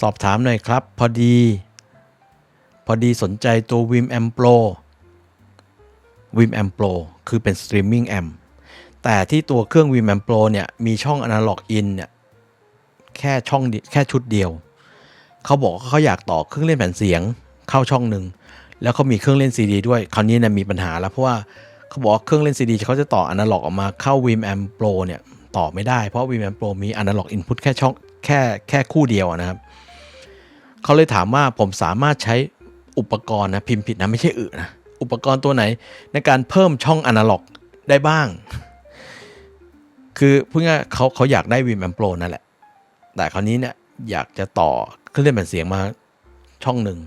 สอบถามหน่อยครับ พอดี พอดีสนใจตัว Vim Amp Pro Vim a m Pro คือเป็น Streaming Amp แต่ที่ตัวเครื่อง Vim a m Pro เนี่ยมีช่อง Analog In เนี่ยแค่ช่องแค่ชุดเดียว เขาบอกว่าเขาอยากต่อเครื่องเล่นแผ่นเสียงเข้าช่องหนึ่งแล้วเขามีเครื่องเล่นซีดีด้วย คราวนี้เนี่ยมีปัญหาแล้ว เพราะว่าเขาบอกว่าเครื่องเล่นซีดีเขาจะต่ออนาล็อกออกมาเข้า Vim a m Pro เนี่ยต่อไม่ได้เพราะ Vim a m Pro มีอนาล็อกอินพุตแค่ช่องแค่แค่คู่เดียวนะครับ เขาเลยถามว่าผมสามารถใช้อุปกรณ์นะพิมพ์ผิดนะไม่ใช่อึนะอุปกรณ์ตัวไหนในการเพิ่มช่องอนาล็อกได้บ้าง คือพูดง่ายเขาเขาอยากได้ Vim Amp Pro นั่นแหละ แต่คราวนี้เนี่ยอยากจะต่อเครื่องเล่นแผ่นเสียงมาช่องหนึ่ง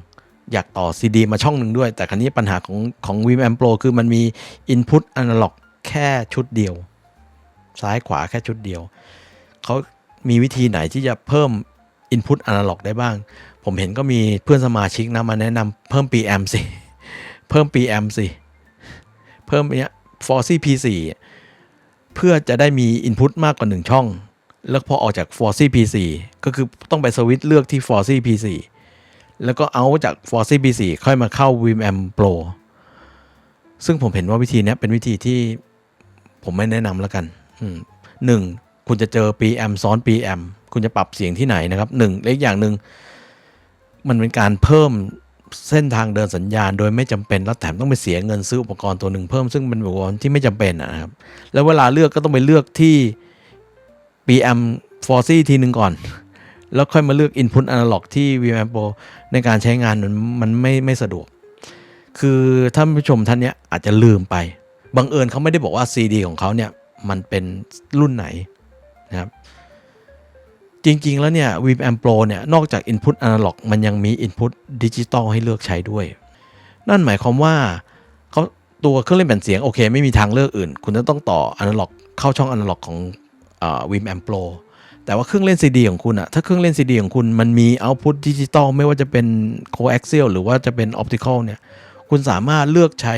อยากต่อซีดีมาช่องหนึ่งด้วย แต่คราวนี้ปัญหาของของ Vim Amp Pro คือมันมี Input Analog แค่ชุดเดียว ซ้ายขวาแค่ชุดเดียว เขามีวิธีไหนที่จะเพิ่ม Input Analog ได้บ้าง ผมเห็นก็มีเพื่อนสมาชิกนะมาแนะนำเพิ่ม PM สิ เพิ่ม PM สิ เพิ่มเนี้ย f o r c P4 เพื่อจะได้มี Input มากกว่า1ช่อง แล้วพอออกจาก f o r c P4 ก็คือต้องไปสวิตช์เลือกที่ f o r c P4 แล้วก็เอาจาก f o r c P4 ค่อยมาเข้า vmm pro ซึ่งผมเห็นว่าวิธีนี้เป็นวิธีที่ผมไม่แนะนำแล้วกันหนึ่งคุณจะเจอ PM ซ้อน PM คุณจะปรับเสียงที่ไหนนะครับหนึ่งและอีกอย่างหนึ่ง มันเป็นการเพิ่มเส้นทางเดินสัญญาณ โดยไม่จำเป็นแล้วแถมต้องไปเสียเงินซื้ออุปกรณ์ตัวหนึ่งเพิ่มซึ่งเป็นอุปกรณ์ที่ไม่จำเป็นนะครับ แล้วเวลาเลือกก็ต้องไปเลือกที่ PM f o r c ทีหนึ่งก่อน แล้วค่อยมาเลือก Input Analog ที่ VMA Pro ในการใช้งานมันมันไม่ไม่สะดวก คือท่านผู้ชมท่านเนี้ยอาจจะลืมไปบังเอิญเขาไม่ได้บอกว่า CD ของเขาเนี่ยมันเป็นรุ่นไหนนะครับ จริง ๆ แล้วเนี่ย VMAP Pro เนี่ยนอกจาก Input Analog มันยังมี Input Digital ให้เลือกใช้ด้วย นั่นหมายความว่าเขาตัวเครื่องเล่นแผ่นเสียง โอเค ไม่มีทางเลือกอื่น คุณจะต้องต่อ Analog เข้าช่อง Analog ของวิมแอมโปรแต่ว่าเครื่องเล่นซีดีของคุณอะถ้าเครื่องเล่นซีดีของคุณมันมีเอาต์พุตดิจิตอลไม่ว่าจะเป็นโคแอ็กเซลหรือว่าจะเป็นออปติคอลเนี่ยคุณสามารถเลือกใช้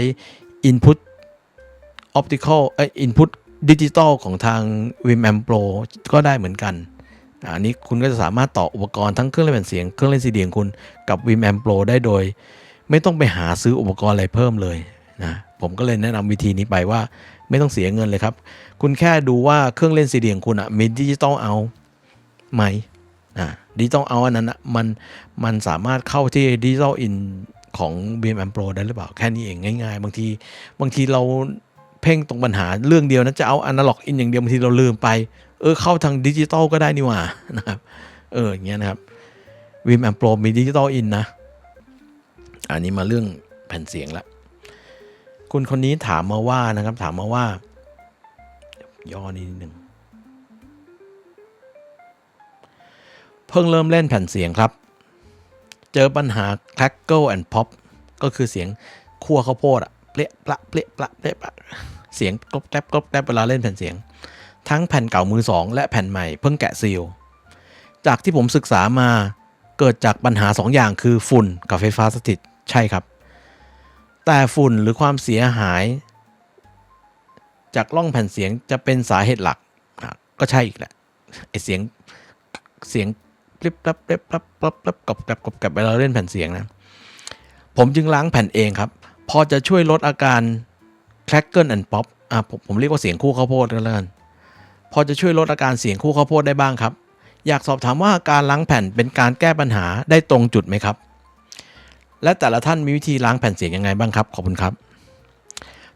Input Optical เอ้ย Input Digital ของทาง Vim Pro ก็ได้เหมือนกัน อันนี้คุณก็จะสามารถต่ออุปกรณ์ทั้งเครื่องเล่นแผ่นเสียงเครื่องเล่นซีดีของคุณกับ Vim Pro ได้โดย ไม่ต้องไปหาซื้ออุปกรณ์อะไรเพิ่มเลยนะผมก็เลยแนะนำวิธีนี้ไปว่าไม่ต้องเสียเงินเลยครับ คุณแค่ดูว่าเครื่องเล่นซีดีของคุณอะมีดิจิตอลเอาไหมอ่าดิจิตอลเอาอันนั้นอะมันมันสามารถเข้าที่ดิจิตอลอินของ BM Pro ได้หรือเปล่า แค่นี้เองง่าย ๆ บางทีบางทีเราเพ่งตรงปัญหาเรื่องเดียวนะจะเอาอนาล็อกอินอย่างเดียวบางทีเราลืมไป เออเข้าทางดิจิตอลก็ได้นี่หว่านะครับเอออย่างเงี้ยนะครับ Vim Pro มีดิจิตอลอินนะ อันนี้มาเรื่องแผ่นเสียงละคุณคนนี้ถามมาว่านะครับ ถามมาว่า ย่อนิดนึงเพิ่งเริ่มเล่นแผ่นเสียงครับ เจอปัญหา crackle and pop ก็คือเสียงคั่วข้าวโพดอะเปรี้ยปละเปรี้ยปละเปละเสียงกรบแกรบกรบแกรบเวลาเล่นแผ่นเสียง ทั้งแผ่นเก่ามือสองและแผ่นใหม่เพิ่งแกะซีล จากที่ผมศึกษามาเกิดจากปัญหา2ออย่างคือฝุ่นกับไฟฟ้าสถิตใช่ครับ แต่ฝุ่นหรือความเสียหาย จากล่องแผ่นเสียงจะเป็นสาเหตุหลักก็ใช่อีกแหละไอเสียงเสียงปริบรับปริบรับปรับรับกรอบกรบกรอบกรบเวลาเล่นแผ่นเสียงนะ ผมจึงล้างแผ่นเองครับ พอจะช่วยลดอาการ crackle and pop อะผมผมเรียกว่าเสียงคู่ข้าวโพดกันแล้วกัน พอจะช่วยลดอาการเสียงคู่ข้าวโพดได้บ้างครับ อยากสอบถามว่าการล้างแผ่นเป็นการแก้ปัญหาได้ตรงจุดไหมครับ และแต่ละท่านมีวิธีล้างแผ่นเสียงยังไงบ้างครับ ขอบคุณครับ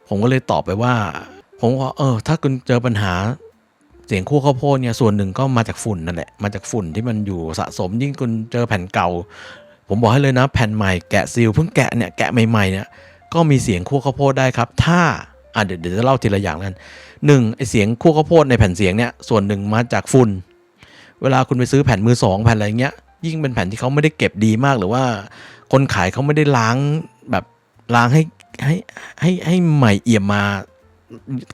ผมก็เลยตอบไปว่า ผมว่าเออ ถ้าคุณเจอปัญหาเสียงคู่ข้าวโพดเนี่ยส่วนหนึ่งก็มาจากฝุ่นนั่นแหละมาจากฝุ่นที่มันอยู่สะสมยิ่งคุณเจอแผ่นเก่า ผมบอกให้เลยนะแผ่นใหม่แกะซีลเพิ่งแกะเนี่ยแกะใหม่ๆเนี่ยก็มีเสียงคู่ข้าวโพดได้ครับ ถ้าอะเดี๋ยวเดี๋ยวจะเล่าทีละอย่างกัน หนึ่งไอเสียงคู่ข้าวโพดในแผ่นเสียงเนี่ยส่วนหนึ่งมาจากฝุ่นเวลาคุณไปซื้อแผ่นมือสองแผ่นอะไรเงี้ยยิ่งเป็นแผ่นที่เขาไม่ได้เก็บดีมากหรือว่า คนขายเขาไม่ได้ล้างแบบล้างให้ให้ให้ให้ใหม่เอี่ยมมา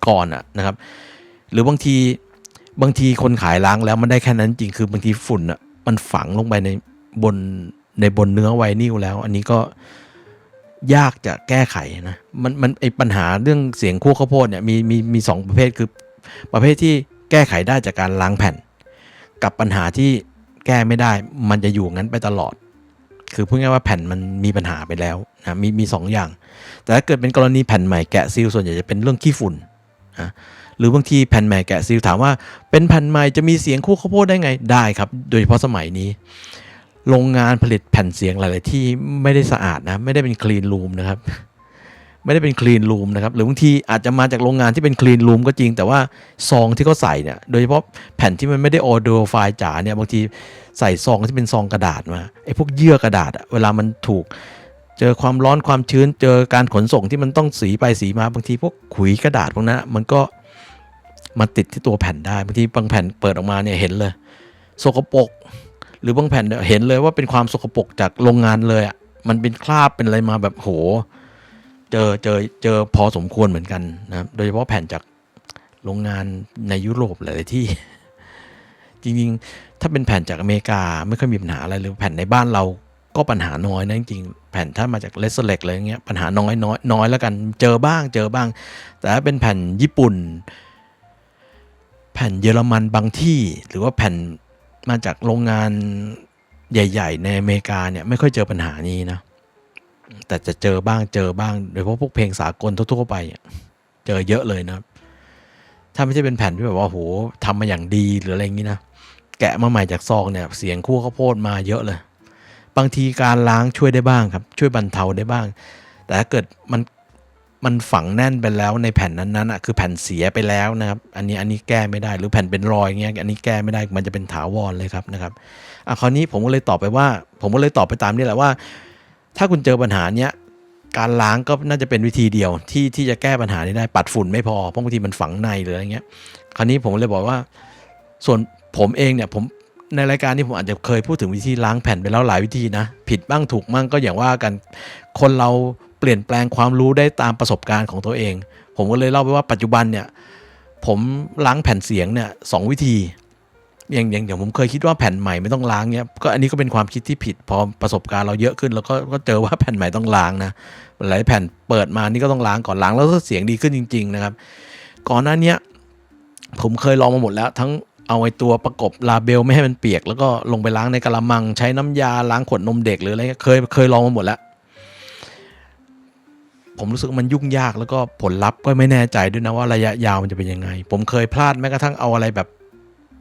ก่อนอะนะครับ หรือบางทีบางทีคนขายล้างแล้วมันได้แค่นั้นจริงคือบางทีฝุ่นอะมันฝังลงไปในบนในบนเนื้อไวนิลแล้ว อันนี้ก็ ยากจะแก้ไขนะมันมันไอปัญหาเรื่องเสียงคั่วข้าวโพดเนี่ยมีมีมีสองประเภทคือประเภทที่แก้ไขได้จากการล้างแผ่น กับปัญหาที่แก้ไม่ได้มันจะอยู่งั้นไปตลอด คือพูดง่ายว่าแผ่นมันมีปัญหาไปแล้วนะมีมีสองอย่าง แต่ถ้าเกิดเป็นกรณีแผ่นใหม่แกะซีลส่วนใหญ่จะเป็นเรื่องขี้ฝุ่นนะหรือบางทีแผ่นใหม่แกะซีลถามว่าเป็นแผ่นใหม่จะมีเสียงคู่ข้าวโพดได้ไงได้ครับ โดยเฉพาะสมัยนี้ โรงงานผลิตแผ่นเสียงหลาย ๆ ที่ไม่ได้สะอาดนะไม่ได้เป็นคลีนรูมนะครับไม่ได้เป็นคลีนรูมนะครับหรือบางทีอาจจะมาจากโรงงานที่เป็นคลีนรูมก็จริง แต่ว่าซองที่เขาใส่เนี่ยโดยเฉพาะแผ่นที่มันไม่ได้ออดิโอไฟล์จ๋าเนี่ยบางทีใส่ซองที่เป็นซองกระดาษมาไอ้พวกเยื่อกระดาษเวลามันถูก เจอความร้อนความชื้นเจอการขนส่งที่มันต้องสีไปสีมาบางทีพวกขุยกระดาษพวกนั้นมันก็มาติดที่ตัวแผ่นได้บางทีบางแผ่นเปิดออกมาเนี่ยเห็นเลย สกปรก หรือบางแผ่นเห็นเลยว่าเป็นความสกปรกจากโรงงานเลยอะมันเป็นคราบเป็นอะไรมาแบบโห เจอเจอเจอพอสมควรเหมือนกันนะครับโดยเฉพาะแผ่นจากโรงงานในยุโรปหลายที่ จริงๆ ถ้าเป็นแผ่นจากอเมริกาไม่ค่อยมีปัญหาอะไรหรือแผ่นในบ้านเราก็ปัญหาน้อยนะจริงๆแผ่นถ้ามาจากเลสเล็กอะไรเงี้ยปัญหาน้อยน้อยน้อยแล้วกันเจอบ้างเจอบ้าง แต่ถ้าเป็นแผ่นญี่ปุ่น แผ่นเยอรมันบางที่ หรือว่าแผ่น มาจากโรงงานใหญ่ ๆ ในอเมริกาเนี่ยไม่ค่อยเจอปัญหานี้นะ แต่จะเจอบ้างเจอบ้าง โดยเฉพาะพวกเพลงสากลทั่วๆไป เจอเยอะเลยนะ ถ้าไม่ใช่เป็นแผ่นที่แบบว่าโหทำมาอย่างดีหรืออะไรอย่างนี้นะ แกะมาใหม่จากซองเนี่ยเสียงคู่ข้าวโพดมาเยอะเลย บางทีการล้างช่วยได้บ้างครับ ช่วยบรรเทาได้บ้าง แต่ถ้าเกิดมัน มันฝังแน่นไปแล้วในแผ่นนั้นๆอะคือแผ่นเสียไปแล้วนะครับ อันนี้อันนี้แก้ไม่ได้หรือแผ่นเป็นรอยเงี้ยอันนี้แก้ไม่ได้มันจะเป็นถาวรเลยครับนะครับอะคราวนี้ผมก็เลยตอบไปว่า ผมก็เลยตอบไปตามนี่แหละว่า ถ้าคุณเจอปัญหาเนี้ยการล้างก็น่าจะเป็นวิธีเดียวที่ที่จะแก้ปัญหานี้ได้ปัดฝุ่นไม่พอเพราะบางทีมันฝังในหรืออะไรเงี้ย คราวนี้ผมเลยบอกว่า ส่วนผมเองเนี่ยผมในรายการนี้ผมอาจจะเคยพูดถึงวิธีล้างแผ่นไปแล้วหลายวิธีนะ ผิดบ้างถูกบ้างก็อย่างว่ากัน คนเรา เปลี่ยนแปลงความรู้ได้ตามประสบการณ์ของตัวเอง ผมก็เลยเล่าไปว่าปัจจุบันเนี่ยผมล้างแผ่นเสียงเนี่ยสองวิธี อย่างอย่างอย่างผมเคยคิดว่าแผ่นใหม่ไม่ต้องล้างเนี่ยก็อันนี้ก็เป็นความคิดที่ผิดพอประสบการณ์เราเยอะขึ้น แล้วก็ก็เจอว่าแผ่นใหม่ต้องล้างนะหลายแผ่นเปิดมานี่ก็ต้องล้างก่อนล้างแล้วก็เสียงดีขึ้นจริง ๆ นะครับ ก่อนหน้านี้ผมเคยลองมาหมดแล้ว ทั้งเอาไอ้ตัวประกบลาเบลไม่ให้มันเปียก แล้วก็ลงไปล้างในกระมังใช้น้ำยาล้างขวดนมเด็กหรืออะไรเงี้ยเคยเคยลองมาหมดแล้ว ผมรู้สึกมันยุ่งยากแล้วก็ผลลัพธ์ก็ไม่แน่ใจด้วยนะว่าระยะยาวมันจะเป็นยังไง ผมเคยพลาดแม้กระทั่งเอาอะไรแบบ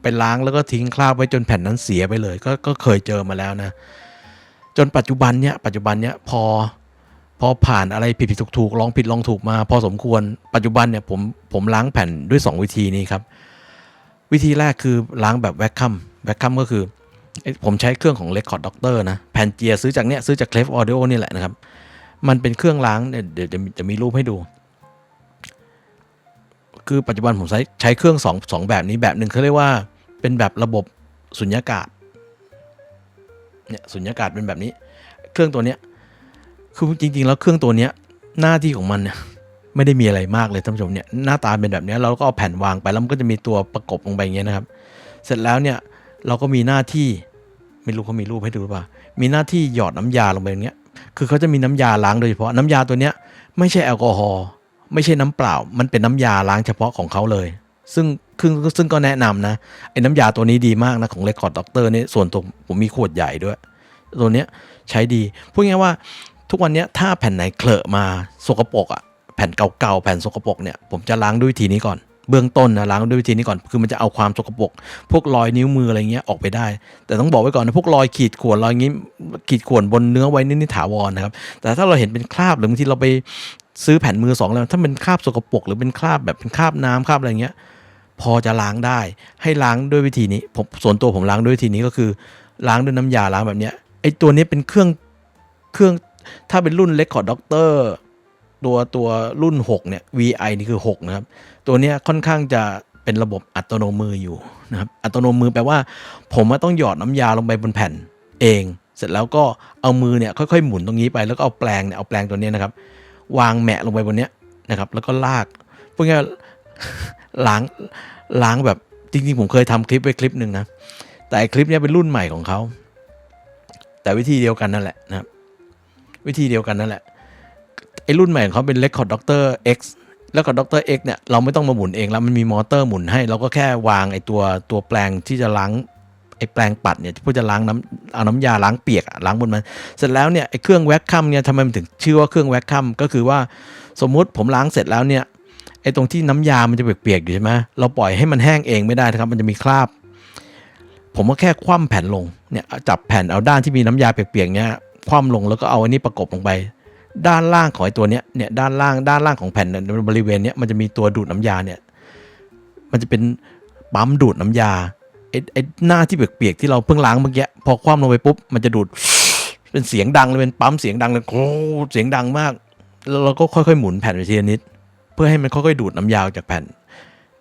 ไปล้างแล้วก็ทิ้งคราบไว้จนแผ่นนั้นเสียไปเลยก็ก็เคยเจอมาแล้วนะ จนปัจจุบันเนี้ยปัจจุบันเนี้ยพอพอผ่านอะไรผิดผิดถูกถูกลองผิดลองถูกมา พอสมควรปัจจุบันเนี่ยผมผมล้างแผ่นด้วย 2 วิธีนี้ครับ วิธีแรกคือล้างแบบแวคคัมแวคคัมก็คือ ผมใช้เครื่องของ Record Doctor นะ แผ่นเจียซื้อจากเนี้ยซื้อจาก Clef Audio นี่แหละนะครับ มันเป็นเครื่องล้างเนี่ยเดี๋ยวจะมีจะมีรูปให้ดู คือปัจจุบันผมใช้ใช้เครื่องสองสองแบบนี้แบบหนึ่งเขาเรียกว่าเป็นแบบระบบสุญญากาศเนี่ยสุญญากาศเป็นแบบนี้ เครื่องตัวเนี้ยคือจริง ๆ แล้วเครื่องตัวเนี้ยหน้าที่ของมันเนี่ยไม่ได้มีอะไรมากเลยท่านผู้ชมเนี่ยหน้าตาเป็นแบบนี้เราก็เอาแผ่นวางไปแล้วมันก็จะมีตัวประกบลงไปอย่างเงี้ยนะครับ เสร็จแล้วเนี่ยเราก็มีหน้าที่ไม่รู้เขามีรูปให้ดูหรือเปล่ามีหน้าที่หยอดน้ำยาลงไปอย่างเงี้ย คือเขาจะมีน้ำยาล้างโดยเฉพาะน้ำยาตัวเนี้ยไม่ใช่แอลกอฮอล์ไม่ใช่น้ำเปล่า มันเป็นน้ำยาล้างเฉพาะของเขาเลย ซึ่งซึ่งซึ่งก็แนะนำนะไอ้น้ำยาตัวนี้ดีมากนะของ Record Doctor นี่ส่วนตัวผมมีขวดใหญ่ด้วย ตัวเนี้ยใช้ดีพูดง่ายว่าทุกวันนี้ถ้าแผ่นไหนเคลอะมาสกปรกอะแผ่นเก่าๆแผ่นสกปรกเนี่ยผมจะล้างด้วยวิธีนี้ก่อน เบื้องต้นนะล้างด้วยวิธีนี้ก่อนคือมันจะเอาความสกปรกพวกรอยนิ้วมืออะไรเงี้ยออกไปได้ แต่ต้องบอกไว้ก่อนนะพวกรอยขีดข่วนรอยงี้ขีดข่วนบนเนื้อไว้นี่นี่ถาวรนะครับ แต่ถ้าเราเห็นเป็นคราบหรือบางทีเราไปซื้อแผ่นมือสองแล้วถ้าเป็นคราบสกปรกหรือเป็นคราบแบบเป็นคราบน้ำคราบอะไรเงี้ยพอจะล้างได้ให้ล้างด้วยวิธีนี้ผมส่วนตัวผมล้างด้วยวิธีนี้ก็คือ ล้างด้วยน้ำยาล้างแบบเนี้ยไอตัวนี้เป็นเครื่องเครื่องถ้าเป็นรุ่น Record Doctor ตั ตัวตัวรุ่น 6 เนี่ย VI นี่คือ 6 นะครับ ตัวเนี้ยค่อนข้างจะเป็นระบบอัตโนมืออยู่นะครับ อัตโนมือแปลว่า ผมต้องหยอดน้ำยาลงไปบนแผ่นเอง เสร็จแล้วก็เอามือเนี่ยค่อยๆหมุนตรงนี้ไปแล้วก็เอาแปรงเนี่ยเอาแปรงตัวนี้นะครับ วางแหมะลงไปบนเนี้ยนะครับ แล้วก็ลากพวกนี้ล้างล้างแบบจริงๆ ผมเคยทำคลิปไว้คลิปหนึ่งนะแต่คลิปนี้เป็นรุ่นใหม่ของเขาแต่วิธีเดียวกันนั่นแหละนะครับ วิธีเดียวกันนั่นแหละ ไอ้รุ่นใหม่ของเขาเป็น Record Doctor X Record Doctor X เนี่ยเราไม่ต้องมาหมุนเองแล้วมันมีมอเตอร์หมุนให้ เราก็แค่วางไอ้ตัวตัวแปลงที่จะล้างไอ้แปรงปัดเนี่ยเพื่อจะล้างน้ำเอาน้ำยาล้างเปียกล้างบนมันเสร็จแล้วเนี่ยไอ้เครื่องแว็กคัมเนี่ยทำไมมันถึงชื่อว่าเครื่องแว็กคัมก็คือว่าสมมุติผมล้างเสร็จแล้วเนี่ยไอ้ตรงที่น้ำยามันจะเปียกๆอยู่ใช่ไหมเราปล่อยให้มันแห้งเองไม่ได้นะครับมันจะมีคราบ ผมก็แค่คว่ำแผ่นลงเนี่ยจับแผ่นเอาด้านที่มีน้ำยาเปียกๆเนี่ยคว่ำลงแล้วก็เอาอันนี้ประกบลงไป ด้านล่างของไอ้ตัวเนี้ยเนี่ยด้านล่างด้านล่างของแผ่นเนี่ยบริเวณเนี้ยมันจะมีตัวดูดน้ำยาเนี่ยมันจะเป็นปั๊มดูดน้ำยาไอ้ไอ้หน้าที่เปียกๆที่เราเพิ่งล้างเมื่อกี้พอคว่ำลงไปปุ๊บมันจะดูดเป็นเสียงดังเลยเป็นปั๊มเสียงดังเลยโอ้เสียงดังมาก แล้วเราก็ค่อยๆหมุนแผ่นไปทีละนิด เพื่อให้มันค่อยๆดูดน้ำยาออกจากแผ่น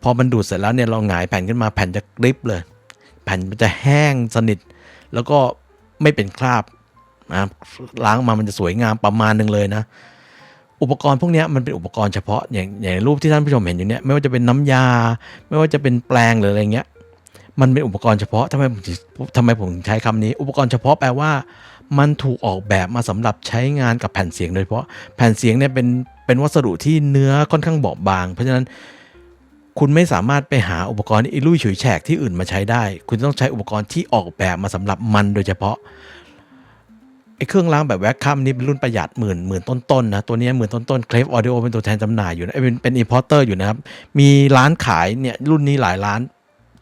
พอมันดูดเสร็จแล้วเนี่ยเราหงายแผ่นขึ้นมาแผ่นจะกริบเลย แผ่นมันจะแห้งสนิท แล้วก็ไม่เป็นคราบ นะล้างมามันจะสวยงามประมาณหนึ่งเลยนะ อุปกรณ์พวกนี้มันเป็นอุปกรณ์เฉพาะอย่างอย่างรูปที่ท่านผู้ชมเห็นอยู่เนี่ยไม่ว่าจะเป็นน้ำยา ไม่ว่าจะเป็นแปลงหรืออะไรเงี้ยมันเป็นอุปกรณ์เฉพาะทำไมผมทำไมผมใช้คำนี้ อุปกรณ์เฉพาะแปลว่า มันถูกออกแบบมาสำหรับใช้งานกับแผ่นเสียงโดยเฉพาะแผ่นเสียงเนี่ยเป็นเป็นวัสดุที่เนื้อค่อนข้างบอบบาง เพราะฉะนั้นคุณไม่สามารถไปหาอุปกรณ์อิลุยฉุยแฉกที่อื่นมาใช้ได้ คุณต้องใช้อุปกรณ์ที่ออกแบบมาสำหรับมันโดยเฉพาะ ไอ้เครื่องล้างแบบแว็กคัมนี่เป็นรุ่นประหยัดหมื่นหมื่นต้นๆนะตัวนี้หมื่นต้นๆเคลฟออเดโอเป็นตัวแทนจำหน่ายอยู่นะเอ้ยเป็นเป็นอินพอร์เตอร์อยู่นะครับ มีร้านขายเนี่ยรุ่นนี้หลายร้าน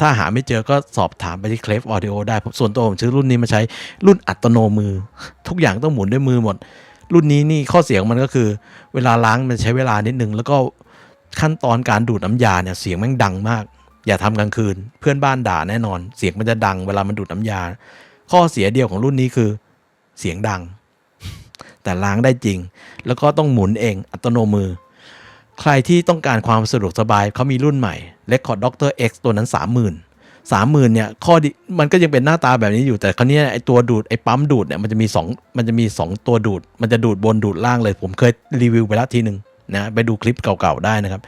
ถ้าหาไม่เจอก็สอบถามไปที่เคลฟออเดโอได้ผมส่วนตัวผมซื้อรุ่นนี้มาใช้รุ่นอัตโนมือ ทุกอย่างต้องหมุนด้วยมือหมด รุ่นนี้นี่ข้อเสียงมันก็คือ เวลาล้างมันใช้เวลานิดนึงแล้วก็ขั้นตอนการดูดน้ำยาเนี่ยเสียงแม่งดังมาก อย่าทำกลางคืน เพื่อนบ้านด่าแน่นอน เสียงมันจะดังเวลามันดูดน้ำยา ข้อเสียเดียวของรุ่นนี้คือ เสียงดัง แต่ล้างได้จริง แล้วก็ต้องหมุนเองอัตโนมือ ใครที่ต้องการความสะดวกสบายเขามีรุ่นใหม่ Record Doctor X ตัวนั้น 30,000 30,000เนี่ยข้อดีมันก็ยังเป็นหน้าตาแบบนี้อยู่แต่คราวเนี้ยไอตัวดูดไอปั๊มดูดเนี่ยมันจะมีสองมันจะมีสองตัวดูด มันจะดูดบนดูดล่างเลย ผมเคยรีวิวไปแล้วทีหนึ่งนะไปดูคลิปเก่าๆได้นะครับ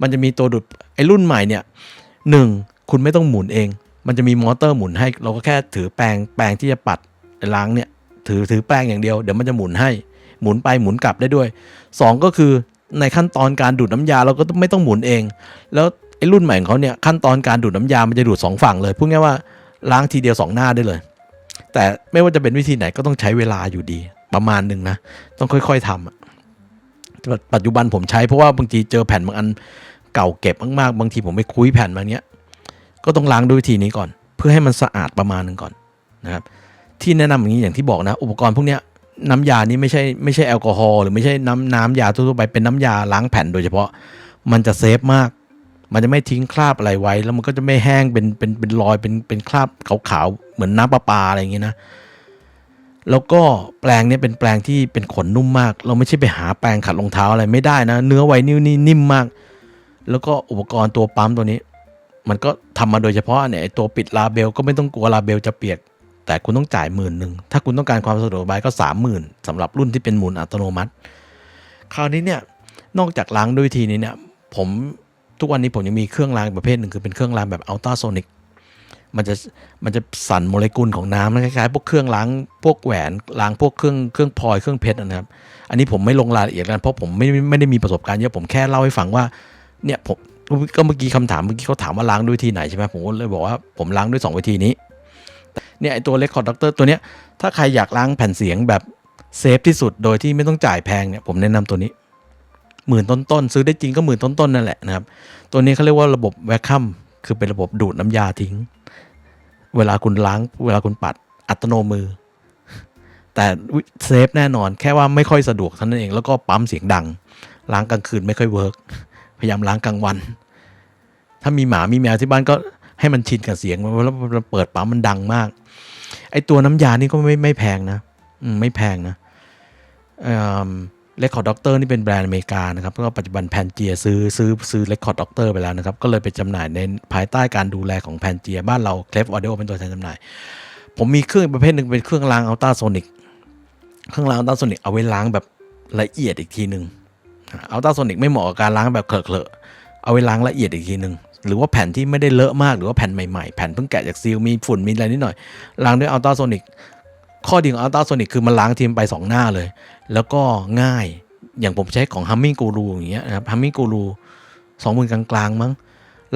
มันจะมีตัวดูดไอรุ่นใหม่เนี่ยหนึ่งคุณไม่ต้องหมุนเอง มันจะมีมอเตอร์หมุนให้ เราก็แค่ถือแปรงแปรงที่จะปัดล้างเนี่ย ถือถือแปรงอย่างเดียวเดี๋ยวมันจะหมุนให้หมุนไปหมุนกลับได้ด้วยสองก็คือในขั้นตอนการดูดน้ำยาเราก็ไม่ต้องหมุนเอง แล้วไอ้รุ่นใหม่ของเขาเนี่ยขั้นตอนการดูดน้ำยามันจะดูดสองฝั่งเลยพูดง่ายว่าล้างทีเดียวสองหน้าได้เลย แต่ไม่ว่าจะเป็นวิธีไหนก็ต้องใช้เวลาอยู่ดีประมาณหนึ่งนะ ต้องค่อย ๆทำปัจปัจจุบันผมใช้เพราะว่าบางทีเจอแผ่นบางอันเก่าเก็บมากๆบางทีผมไปคุยแผ่นมาเนี้ยก็ต้องล้างด้วยวิธีนี้ก่อน เพื่อให้มันสะอาดประมาณหนึ่งก่อนนะครับ ที่แนะนำอย่างนี้อย่างที่บอกนะ อุปกรณ์พวกเนี้ยน้ำยานี้ไม่ใช่ไม่ใช่แอลกอฮอล์หรือไม่ใช่น้ำน้ำยาทั่วๆไปเป็นน้ำยาล้างแผ่นโดยเฉพาะ มันจะเซฟมาก มันจะไม่ทิ้งคราบอะไรไว้ แล้วมันก็จะไม่แห้งเป็นเป็นเป็นรอยเป็นเป็นคราบขาวๆเหมือนน้ำประปาอะไรอย่างเงี้นะแล้วก็แปรงเนี้ยเป็นแปรงที่เป็นขนนุ่มมาก เราไม่ใช่ไปหาแปรงขัดรองเท้าอะไรไม่ได้นะ เนื้อไวนิลนี่นิ่มมาก แล้วก็อุปกรณ์ตัวปั๊มตัวนี้ มันก็ทำมาโดยเฉพาะเนี่ยตัวปิดลาเบลก็ไม่ต้องกลัวลาเบลจะเปียก แต่คุณต้องจ่ายหมื่นหนึ่งถ้าคุณต้องการความสะดวกสบายก็สามหมื่นสำหรับรุ่นที่เป็นหมุนอัตโนมัติ คราวนี้เนี่ยนอกจากล้างด้วยวิธีนี้เนี่ยผมทุกวันนี้ผมยังมีเครื่องล้างประเภทหนึ่งคือเป็นเครื่องล้างแบบอัลตราโซนิกมันจะมันจะสั่นโมเลกุลของน้ำคล้ายๆพวกเครื่องล้างพวกแหวนล้างพวกเครื่องเครื่องพลอยเครื่องเพชรนะครับ อันนี้ผมไม่ลงรายละเอียดกันเพราะผมไม่ไม่ได้มีประสบการณ์เยอะผมแค่เล่าให้ฟังว่าเนี่ยผมก็เมื่อกี้คำถามเมื่อกี้เขาถามว่าล้างด้วยวิธีไหนใช่ไหมผมก็เลยบอกว่าผมล้างด้วยสองวิธีนี้ เนี่ยไอตัว Record Doctor ตัวเนี้ยถ้าใครอยากล้างแผ่นเสียงแบบเซฟที่สุดโดยที่ไม่ต้องจ่ายแพงเนี่ยผมแนะนำตัวนี้หมื่นต้นๆซื้อได้จริงก็หมื่นต้นๆนั่นแหละนะครับ ตัวนี้เขาเรียกว่าระบบแวคคัมคือเป็นระบบดูดน้ำยาทิ้ง เวลาคุณล้าง เวลาคุณปัดอัตโนมือ แต่เซฟแน่นอนแค่ว่าไม่ค่อยสะดวกเท่านั้นเองแล้วก็ปั๊มเสียงดัง ล้างกลางคืนไม่ค่อยเวิร์กพยายามล้างกลางวัน ถ้ามีหมามีแมวที่บ้านก็ ให้มันชินกับเสียงแล้วมันเปิดปั๊มมันดังมาก ไอตัวน้ำยานี่ก็ไม่ไม่แพงนะมไม่แพงนะเลคคอร์ดด็อกเตอร์นี่เป็นแบรนด์อเมริกานะครับก็ปัจจุบันแพนเจียซื้อซื้อซื้อเลคคอร์ดด็อกเตอร์ไปแล้วนะครับ ก็เลยไปจำหน่ายในภายใต้การดูแลของแพนเจียบ้านเราเคลฟออเดโอเป็นตัวแทนจำหน่าย ผมมีเครื่องประเภทหนึ่งเป็นเครื่องล้างอัลตราโซนิกเครื่องล้างอัลตราโซนิกเอาไว้ล้างแบบละเอียดอีกทีหนึ่งอัลตราโซนิกไม่เหมาะกับการล้างแบบเคลอะๆเอาไว้ล้างละเอียดอีกทีหนึ่ง หรือว่าแผ่นที่ไม่ได้เลอะมากหรือว่าแผ่นใหม่ๆ แผ่นเพิ่งแกะจากซีลมีฝุ่นมีอะไรนิดหน่อยล้างด้วยอัลตราโซนิกข้อดีของอัลตราโซนิกคือมันล้างทีมไป 2 หน้าเลย แล้วก็ง่ายอย่างผมใช้ของ Humming Guru อย่างเงี้ยนะครับ Humming Guru สองหมื่นกลางๆมั้ง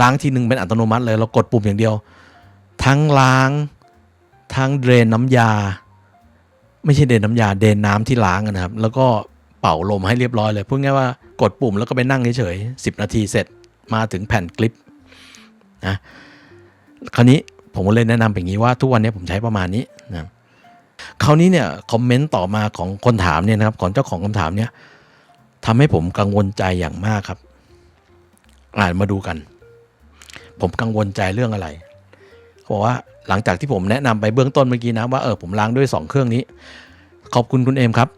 ล้างทีหนึ่งเป็นอัตโนมัติเลย เรากดปุ่มอย่างเดียว ทั้งล้าง ทั้งเดรนน้ำยา ไม่ใช่เดรนน้ำยาเดรนน้ำที่ล้างนะครับ แล้วก็เป่าลมให้เรียบร้อยเลยพูดง่ายว่ากดปุ่มแล้วก็ไปนั่งเฉยๆสิบนาทีเสร็จมาถึงแผ่นคลิป นะคราวนี้ผมก็เลยแนะนำอย่างนี้ว่าทุกวันนี้ผมใช้ประมาณนี้นะคราวนี้เนี่ยคอมเมนต์ต่อมาของคนถามเนี่ยนะครับของเจ้าของคำถามเนี่ยทำให้ผมกังวลใจอย่างมากครับ อ่านมาดูกัน ผมกังวลใจเรื่องอะไรเขาบอกว่าหลังจากที่ผมแนะนำไปเบื้องต้นเมื่อกี้นะว่าเออผมล้างด้วย 2 เครื่องนี้ ขอบคุณคุณเอมครับ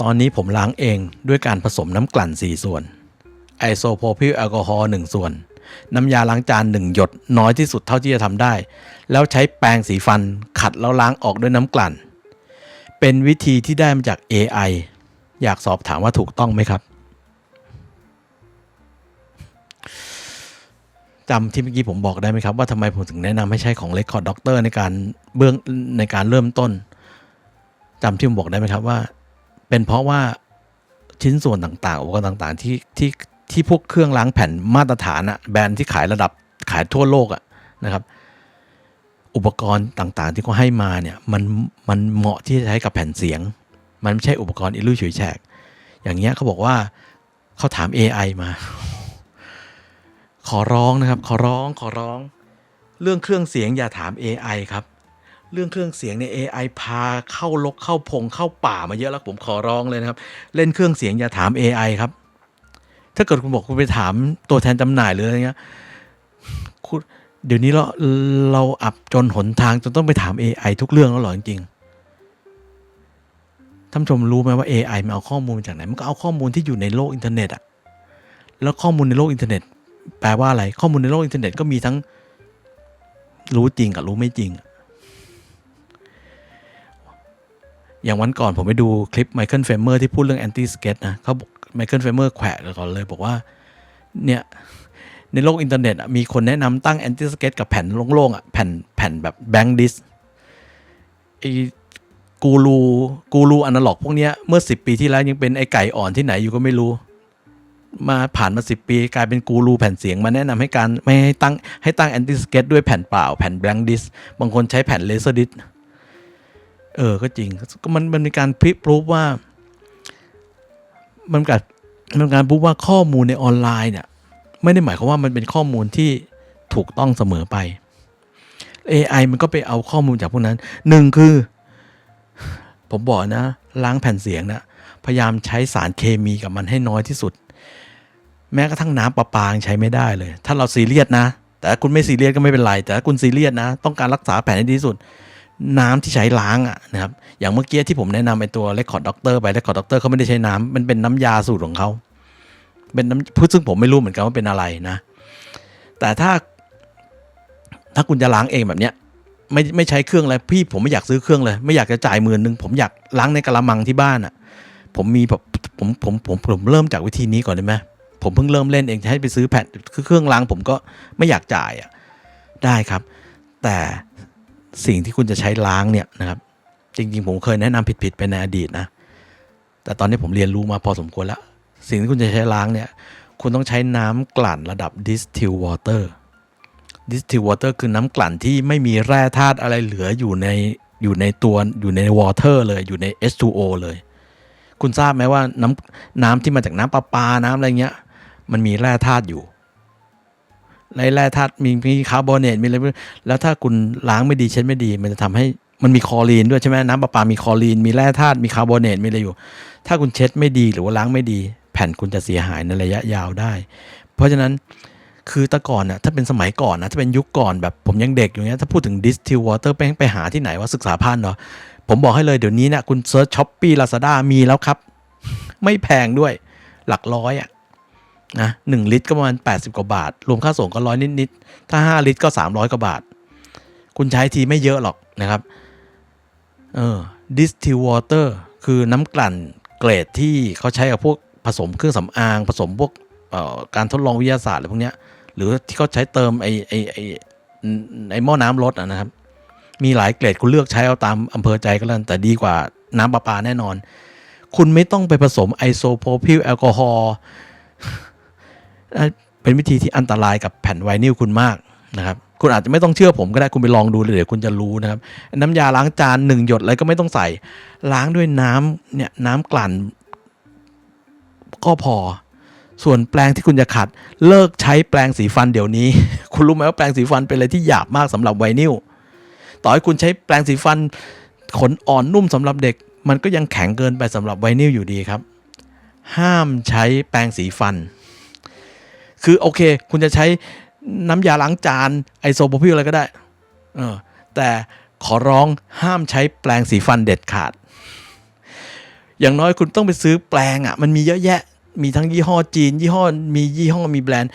ตอนนี้ผมล้างเองด้วยการผสมน้ำกลั่น 4 ส่วนไอโซโพพิลแอลกอฮอล์1ส่วน น้ำยาล้างจาน1หยดน้อยที่สุดเท่าที่จะทำได้ แล้วใช้แปรงสีฟันขัดแล้วล้างออกด้วยน้ำกลั่น เป็นวิธีที่ได้มาจาก AI อยากสอบถามว่าถูกต้องไหมครับจำที่เมื่อกี้ผมบอกได้ไหมครับ ว่าทำไมผมถึงแนะนำให้ใช้ของ Record Doctor ในการเบื้องในการเริ่มต้นจำที่ผมบอกได้ไหมครับว่า เป็นเพราะว่าชิ้นส่วนต่างๆอุปกรณ์ต่างๆที่ที่ ที่พวกเครื่องล้างแผ่นมาตรฐานอะแบรนด์ที่ขายระดับขายทั่วโลกอะนะครับ อุปกรณ์ต่างๆที่เขาให้มาเนี่ยมันมันเหมาะที่จะใช้กับแผ่นเสียง มันไม่ใช่อุปกรณ์อิลุ่ยฉุยแฉกอย่างเงี้ยเขาบอกว่าเขาถาม AI มา ขอร้องนะครับ ขอร้องขอร้อง เรื่องเครื่องเสียงอย่าถาม AI ครับ เรื่องเครื่องเสียงในย AI พาเข้าลกเข้าพงเข้าป่ามาเยอะแล้วผมขอร้องเลยนะครับ เล่นเครื่องเสียงอย่าถาม AI ครับ ถ้าเกิดคุณบอกคุณไปถามตัวแทนจำหน่ายหรืออะไรเงี้ยคุณเดี๋ยวนี้เราเราอับจนหนทางจนต้องไปถาม AI ทุกเรื่องแล้วหรอจริงๆท่านชมรู้ไหมว่า AI มันเอาข้อมูลมาจากไหน มันก็เอาข้อมูลที่อยู่ในโลกอินเทอร์เน็ตอะแล้วข้อมูลในโลกอินเทอร์เน็ต แปลว่าอะไร ข้อมูลในโลกอินเทอร์เน็ตก็มีทั้งรู้จริงกับรู้ไม่จริง อย่างวันก่อนผมไปดูคลิปไมเคิลเฟมเมอร์ที่พูดเรื่องแอนตี้สเก็ตนะเขา ไมเคิลเฟมเมอร์แขวะก่อนเลยบอกว่าเนี่ยในโลกอินเทอร์เน็ตมีคนแนะนำตั้งแอนตี้สเก็ตกับแผ่นโล่งๆอะแผ่นแผ่นแบบแบงค์ดิสไอ้กูรูกูรูอนาล็อกพวกเนี้ยเมื่อ 10 ปีที่แล้วยังเป็นไอ้ไก่อ่อนที่ไหนอยู่ก็ไม่รู้ มาผ่านมา 10 ปี กลายเป็นกูรูแผ่นเสียงมาแนะนำให้การไม่ให้ตั้งให้ตั้งแอนตี้สเก็ตด้วยแผ่นเปล่าแผ่นแบงค์ดิสบางคนใช้แผ่นเลเซอร์ดิสเออ ก็จริงก็มันมันมีการพลิปรูปว่า มันการมันการพูดว่าข้อมูลในออนไลน์เนี่ยไม่ได้หมายความว่ามันเป็นข้อมูลที่ถูกต้องเสมอไป AI มันก็ไปเอาข้อมูลจากพวกนั้นหนึ่งคือ ผมบอกนะ ล้างแผ่นเสียงนะพยายามใช้สารเคมีกับมันให้น้อยที่สุด แม้กระทั่งน้ำประปางใช้ไม่ได้เลย ถ้าเราซีเรียสนะ แต่คุณไม่ซีเรียสก็ไม่เป็นไร แต่ถ้าคุณซีเรียสนะ ต้องการรักษาแผ่นให้ดีที่สุด น้ำที่ใช้ล้างอะนะครับอย่างเมื่อกี้ที่ผมแนะนำไอตัว Record Doctor ไป Record Doctor เตอร์เขาไม่ได้ใช้น้ำมันเป็นน้ำยาสูตรของเขาเป็นน้ำซึ่งผมไม่รู้เหมือนกันว่าเป็นอะไรนะ แต่ถ้าถ้าคุณจะล้างเองแบบเนี้ยไม่ไม่ใช้เครื่องอะไรพี่ผมไม่อยากซื้อเครื่องเลย ไม่อยากจะจ่ายหมื่นหนึ่งผมอยากล้างในกระมังที่บ้านอะ ผมมีแบบผมผมผมผมเริ่มจากวิธีนี้ก่อนได้ไหมผมเพิ่งเริ่มเล่นเองจะให้ไปซื้อแผ่นคือเครื่องล้างผมก็ไม่อยากจ่ายอะได้ครับ แต่ สิ่งที่คุณจะใช้ล้างเนี่ยนะครับ จริง ๆ ผมเคยแนะนำผิดๆไปในอดีตนะ แต่ตอนนี้ผมเรียนรู้มาพอสมควรแล้ว สิ่งที่คุณจะใช้ล้างเนี่ย คุณต้องใช้น้ำกลั่นระดับ distill water distill water คือน้ำกลั่นที่ไม่มีแร่ธาตุอะไรเหลืออยู่ในอยู่ในตัวอยู่ใน water เลยอยู่ใน H2O เลย คุณทราบไหมว่าน้ำน้ำที่มาจากน้ำประปาน้ำอะไรเงี้ย มันมีแร่ธาตุอยู่ ในแร่ธาตุมีมีคาร์บอเนตมีอะไรแล้วถ้าคุณล้างไม่ดีเช็ดไม่ดี มันจะทำให้มันมีคอรีนด้วยใช่ไหมน้ำประปา มีคอรีน มีแร่ธาตุมีคาร์บอเนตมีอะไรอยู่ ถ้าคุณเช็ดไม่ดีหรือว่าล้างไม่ดี แผ่นคุณจะเสียหายในระยะยาวได้ เพราะฉะนั้นคือแต่ก่อนน่ะถ้าเป็นสมัยก่อนนะถ้าเป็นยุคก่อนแบบผมยังเด็กอยู่เนี้ยถ้าพูดถึง distill water ไปไปหาที่ไหนว่าศึกษาพันธ์เนาะผมบอกให้เลยเดี๋ยวนี้เนี่ยคุณเซิร์ชช้อปปี้ลาซาด้ามีแล้วครับ ไม่แพงด้วยหลักร้อยอะ นะหนึ่งลิตรก็ประมาณ 80 กว่าบาท รวมค่าส่งก็ร้อยนิดๆ ถ้า 5 ลิตรก็ 300 กว่าบาท คุณใช้ทีไม่เยอะหรอกนะครับ เออ distill water คือน้ำกลั่นเกรดที่เขาใช้กับพวกผสมเครื่องสำอาง ผสมพวกออการทดลองวิทยาศาสตร์อะไรพวกเนี้ย หรือที่เขาใช้เติมไอไอไอไอหม้อน้ำรถนะครับ มีหลายเกรดคุณเลือกใช้เอาตามอำเภอใจก็แล้วแต่ดีกว่าน้ำประปาแน่นอน คุณไม่ต้องไปผสมไอโซโพพิลแอลกอฮอล์ เป็นวิธีที่อันตรายกับแผ่นไวนิลคุณมากนะครับคุณอาจจะไม่ต้องเชื่อผมก็ได้คุณไปลองดูเลยเดี๋ยวคุณจะรู้นะครับ น้ำยาล้างจานหนึ่งหยดอะไรก็ไม่ต้องใส่ ล้างด้วยน้ำเนี่ยน้ำกลั่น ก็พอ ส่วนแปรงที่คุณจะขัด เลิกใช้แปรงสีฟันเดี๋ยวนี้ คุณรู้ไหมว่าแปรงสีฟันเป็นอะไรที่หยาบมากสำหรับไวนิลต่อให้คุณใช้แปรงสีฟันขนอ่อนนุ่มสำหรับเด็ก มันก็ยังแข็งเกินไปสำหรับไวนิลอยู่ดีครับ ห้ามใช้แปรงสีฟัน คือโอเค คุณจะใช้น้ำยาล้างจานไอโซโพพิลอะไรก็ได้เออแต่ขอร้องห้ามใช้แปรงสีฟันเด็ดขาด อย่างน้อยคุณต้องไปซื้อแปรงอะ่ะ มันมีเยอะแยะ มีทั้งยี่ห้อจีน ยี่ห้อมียี่ห้อมีแบรนด์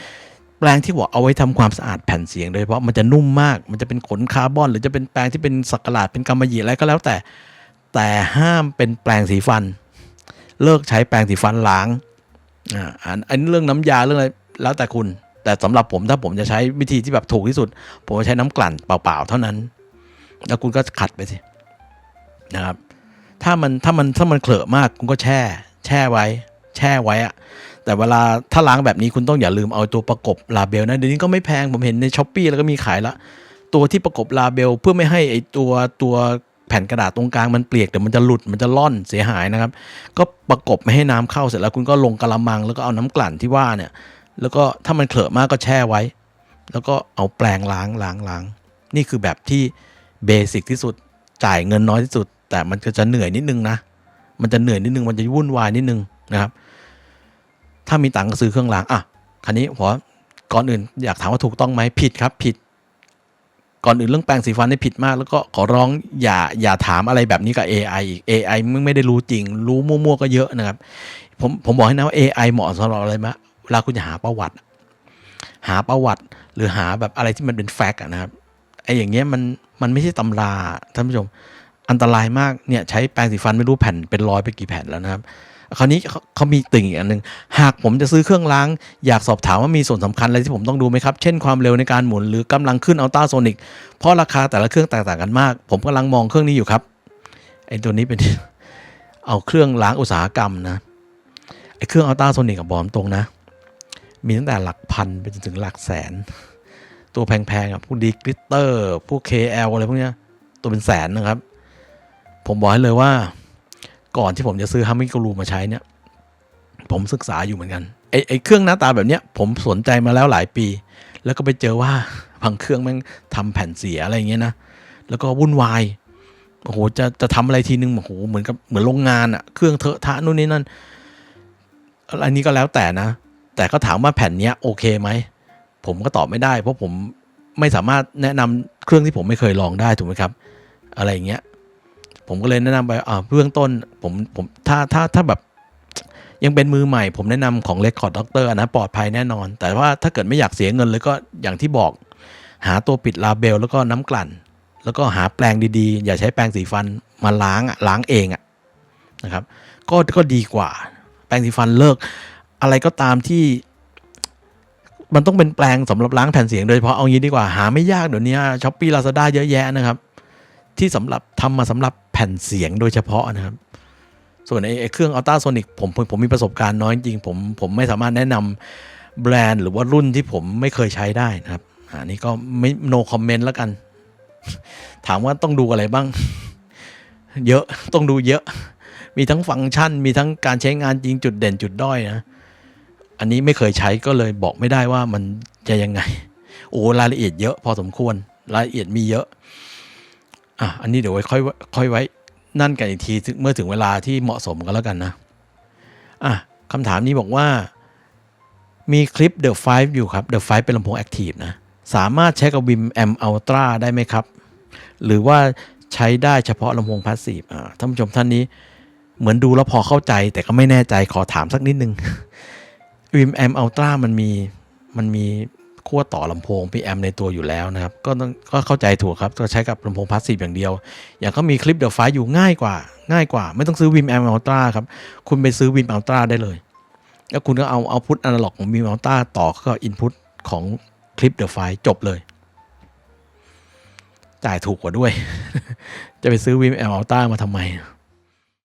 แปรงที่บอกเอาไว้ทำความสะอาดแผ่นเสียงโดยเฉพาะมันจะนุ่มมาก มันจะเป็นขนคาร์บอน หรือจะเป็นแปรงที่เป็นสักหลาดเป็นกำมะหยี่อะไรก็แล้วแต่ แต่ห้ามเป็นแปรงสีฟัน เลิกใช้แปรงสีฟันล้างอ่าอันเรื่องน้ำยาเรื่องอะไร แล้วแต่คุณ แต่สำหรับผมถ้าผมจะใช้วิธีที่แบบถูกที่สุด ผมจะใช้น้ำกลั่นเปล่าๆเท่านั้น แล้วคุณก็ขัดไปสินะครับ ถ้ามันถ้ามันถ้ามันเคลอะมากคุณก็แช่ แช่ไว้ แช่ไว้อะแต่เวลาถ้าล้างแบบนี้คุณต้องอย่าลืมเอาตัวประกบลาเบลนะเดี๋ยวนี้ก็ไม่แพงผมเห็นในช้อปปี้แล้วก็มีขายละตัวที่ประกบลาเบลเพื่อไม่ให้ไอตัวตัวแผ่นกระดาษตรงกลางมันเปียกเดี๋ยวมันจะหลุดมันจะล่อนเสียหายนะครับ ก็ประกบไม่ให้น้ำเข้าเสร็จแล้วคุณก็ลงกระมังแล้วก็เอาน้ำกลั่นที่ว่าเนี่ย แล้วก็ถ้ามันเคลอะมากก็แช่ไว้ แล้วก็เอาแปรงล้างล้างล้างนี่คือแบบที่เบสิกที่สุดจ่ายเงินน้อยที่สุด แต่มันก็จะเหนื่อยนิดนึงนะ มันจะเหนื่อยนิดนึงมันจะวุ่นวายนิดนึงนะครับ ถ้ามีตังค์ก็ซื้อเครื่องล้างอะคันนี้หัวก่อนอื่นอยากถามว่าถูกต้องไหมผิดครับผิด ก่อนอื่นเรื่องแปรงสีฟันนี่ผิดมาก แล้วก็ขอร้องอย่าอย่าถามอะไรแบบนี้กับ AI อีก AI มันไม่ได้รู้จริง รู้มั่วๆก็เยอะนะครับ ผมผมบอกให้นะว่า AI เหมาะสำหรับอะไรมะ ลาคุณจะหาประวัติ หาประวัติ หรือหาแบบอะไรที่มันเป็นแฟกต์นะครับไอ้อย่างเงี้ยมันมันไม่ใช่ตำราท่านผู้ชมอันตรายมากเนี่ยใช้แปรงสีฟันไม่รู้แผ่นเป็นร้อยไปกี่แผ่นแล้วนะครับคราวนี้เขาเขามีติ่งอีกอันหนึ่งหากผมจะซื้อเครื่องล้าง อยากสอบถามว่ามีส่วนสำคัญอะไรที่ผมต้องดูไหมครับ เช่นความเร็วในการหมุนหรือกำลังขึ้นอัลตราโซนิกเพราะราคาแต่ละเครื่องแตกต่างกันมาก ผมกำลังมองเครื่องนี้อยู่ครับไอ้ตัวนี้เป็นเอาเครื่องล้างอุตสาหกรรมนะไอ้เครื่องอัลตราโซนิกกับบอมตรงนะ มีตั้งแต่หลักพันไปจนถึงหลักแสน ตัวแพงๆอะพวกดีกริตเตอร์พวก KL อะไรพวกเนี้ยตัวเป็นแสนนะครับ ผมบอกให้เลยว่าก่อนที่ผมจะซื้อฮัมมิกรูมาใช้เนี่ย ผมศึกษาอยู่เหมือนกันไอ้ไอเครื่องหน้าตาแบบเนี้ย ผมสนใจมาแล้วหลายปี แล้วก็ไปเจอว่าบางเครื่องแม่งทำแผ่นเสียอะไรอย่างเงี้ยนะแล้วก็วุ่นวายโอ้โหจะจะทำอะไรทีนึงโอ้โหเหมือนกับเหมือนโรงงานอะเครื่องเถอะทะนู่นนี่นั่นอันนี้ก็แล้วแต่นะ แต่ก็ถามว่าแผ่นนี้โอเคไหม ผมก็ตอบไม่ได้ เพราะผมไม่สามารถแนะนำเครื่องที่ผมไม่เคยลองได้ถูกไหมครับ อะไรอย่างเงี้ย ผมก็เลยแนะนำไปอ่าเบื้องต้นผมผมถ้าถ้าถ้าแบบยังเป็นมือใหม่ ผมแนะนำของ Record Doctor อันนะปลอดภัยแน่นอน แต่ว่าถ้าเกิดไม่อยากเสียเงินเลยก็อย่างที่บอก หาตัวปิดลาเบลแล้วก็น้ำกลั่น แล้วก็หาแปรงดีๆ อย่าใช้แปรงสีฟันมาล้างอะล้างเองอะนะครับ ก็ก็ดีกว่า แปรงสีฟันเลิก อะไรก็ตามที่มันต้องเป็นแปรงสำหรับล้างแผ่นเสียงโดยเฉพาะเอางี้ดีกว่าหาไม่ยากเดี๋ยวนี้ช้อปปี้ลาซาด้าเยอะแยะนะครับ ที่สำหรับทำมาสำหรับแผ่นเสียงโดยเฉพาะนะครับ ส่วนไอ้เครื่องอัลตราโซนิกผมผมผมมีประสบการณ์น้อยจริงผมผมไม่สามารถแนะนำแบรนด์หรือว่ารุ่นที่ผมไม่เคยใช้ได้นะครับอันนี้ก็ไม่ no comment แล้วกัน ถามว่าต้องดูอะไรบ้าง เยอะต้องดูเยอะ มีทั้งฟังก์ชัน มีทั้งการใช้งานจริงจุดเด่นจุดด้อยนะ อันนี้ไม่เคยใช้ก็เลยบอกไม่ได้ว่ามันจะยังไง โอ้รายละเอียดเยอะพอสมควร รายละเอียดมีเยอะอะอันนี้เดี๋ยวไว้ค่อยค่อยไว้นั่นกันอีกทีเมื่อถึงเวลาที่เหมาะสมกันแล้วกันนะอะคำถามนี้บอกว่า มีคลิป The 5อยู่ครับ The 5เป็นลำโพง Active นะ สามารถใช้กับ Vim Amp Ultra ได้ไหมครับ หรือว่าใช้ได้เฉพาะลำโพงพาสซีฟอ่าท่านผู้ชมท่านนี้ เหมือนดูแล้วพอเข้าใจแต่ก็ไม่แน่ใจขอถามสักนิดนึง Vim Amp Ultra มันมีมันมีขั้วต่อลำโพง PM ในตัวอยู่แล้วนะครับ ก็ต้องก็เข้าใจถูกครับก็ใช้กับลำโพงพาสซีฟอย่างเดียว อย่างก็มีคลิปเด e ไฟอยู่ง่ายกว่า ง่ายกว่า ไม่ต้องซื้อ Vim Amp Ultra ครับ คุณไปซื้อ Vim Ultra ได้เลย แล้วคุณก็เอาเอาพุทอนาล็อกของ Vim Ultra ต่อเข้าอินพุตของคลิปเด e ไฟจบเลย จ่ายถูกกว่าด้วย จะไปซื้อ Vim Amp Ultra มาทำไม